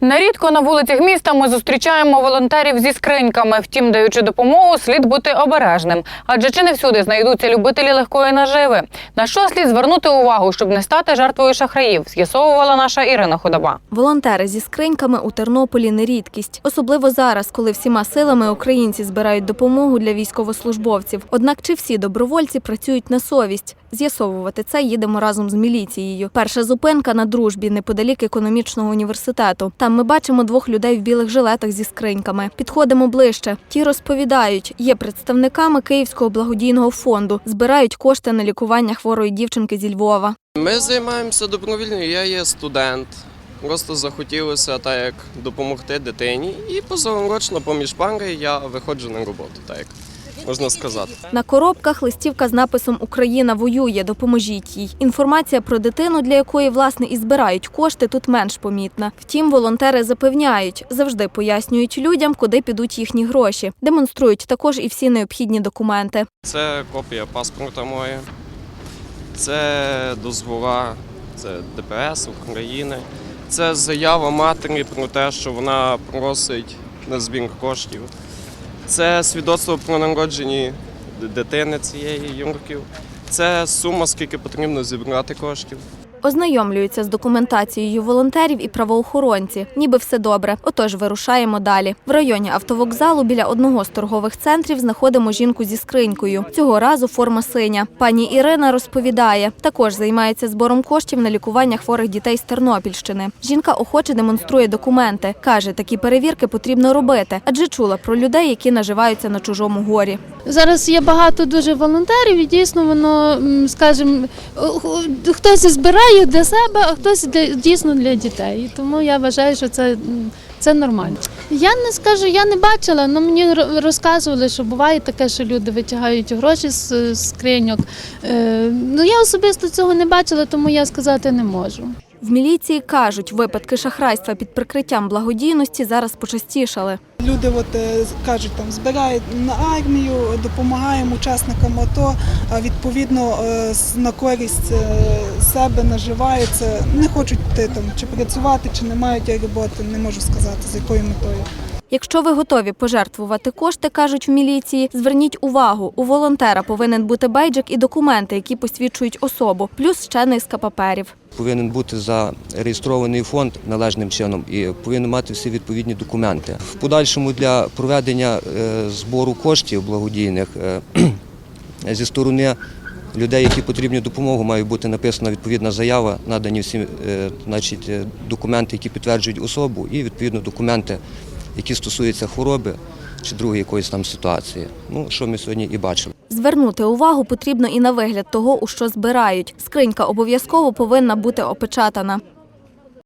Нерідко на вулицях міста ми зустрічаємо волонтерів зі скриньками. Втім, даючи допомогу, слід бути обережним. Адже чи не всюди знайдуться любителі легкої наживи. На що слід звернути увагу, щоб не стати жертвою шахраїв, з'ясовувала наша Ірина Худоба. Волонтери зі скриньками у Тернополі не рідкість, особливо зараз, коли всіма силами українці збирають допомогу для військовослужбовців. Однак чи всі добровольці працюють на совість? З'ясовувати це їдемо разом з міліцією. Перша зупинка на дружбі неподалік економічного університету. Там ми бачимо двох людей в білих жилетах зі скриньками. Підходимо ближче. Ті розповідають, є представниками Київського благодійного фонду, збирають кошти на лікування хворої дівчинки зі Львова. Ми займаємося добровільно. Я є студент. Просто захотілося так як допомогти дитині. І позаурочно поміж пари я виходжу на роботу, так як можна сказати. На коробках листівка з написом Україна воює, допоможіть їй. Інформація про дитину, для якої власне і збирають кошти, тут менш помітна. Втім, волонтери запевняють, завжди пояснюють людям, куди підуть їхні гроші. Демонструють також і всі необхідні документи. Це копія паспорта моя, це дозвола, це ДПС України. Це заява матері про те, що вона просить на збір коштів. Це свідоцтво про народження дитини цієї юнків. Це сума, скільки потрібно зібрати коштів. Ознайомлюються з документацією волонтерів і правоохоронці. Ніби все добре. Отож, вирушаємо далі. В районі автовокзалу біля одного з торгових центрів знаходимо жінку зі скринькою. Цього разу форма синя. Пані Ірина розповідає, також займається збором коштів на лікування хворих дітей з Тернопільщини. Жінка охоче демонструє документи. каже, такі перевірки потрібно робити, адже чула про людей, які наживаються на чужому горі. Зараз є багато дуже волонтерів, і дійсно воно, скажімо, хтось збирає для себе, а хтось для, дійсно для дітей. І Тому я вважаю, що це, це нормально. Я не скажу, я не бачила, але мені розказували, що буває таке, що люди витягають гроші з скриньок. Е, Ну я особисто цього не бачила, тому я сказати не можу. В міліції кажуть, випадки шахрайства під прикриттям благодійності зараз почастішали. Люди от, е, кажуть, там збирають на армію, допомагаємо учасникам АТО, а відповідно е, на користь себе наживаються, не хочуть йти там чи працювати, чи не мають роботи, не можу сказати, з якою метою. Якщо ви готові пожертвувати кошти, кажуть в міліції, зверніть увагу, у волонтера повинен бути бейджик і документи, які посвідчують особу, плюс ще низка паперів. повинен бути зареєстрований фонд належним чином і повинен мати всі відповідні документи. В подальшому для проведення е, збору коштів благодійних е, зі сторони людей, які потрібні допомогу, має бути написана відповідна заява, надані всі е, значить, е, документи, які підтверджують особу, і відповідно документи, які стосуються хвороби чи другої якоїсь там ситуації. Ну, що ми сьогодні і бачили. Звернути увагу потрібно і на вигляд того, у що збирають. Скринька обов'язково повинна бути опечатана.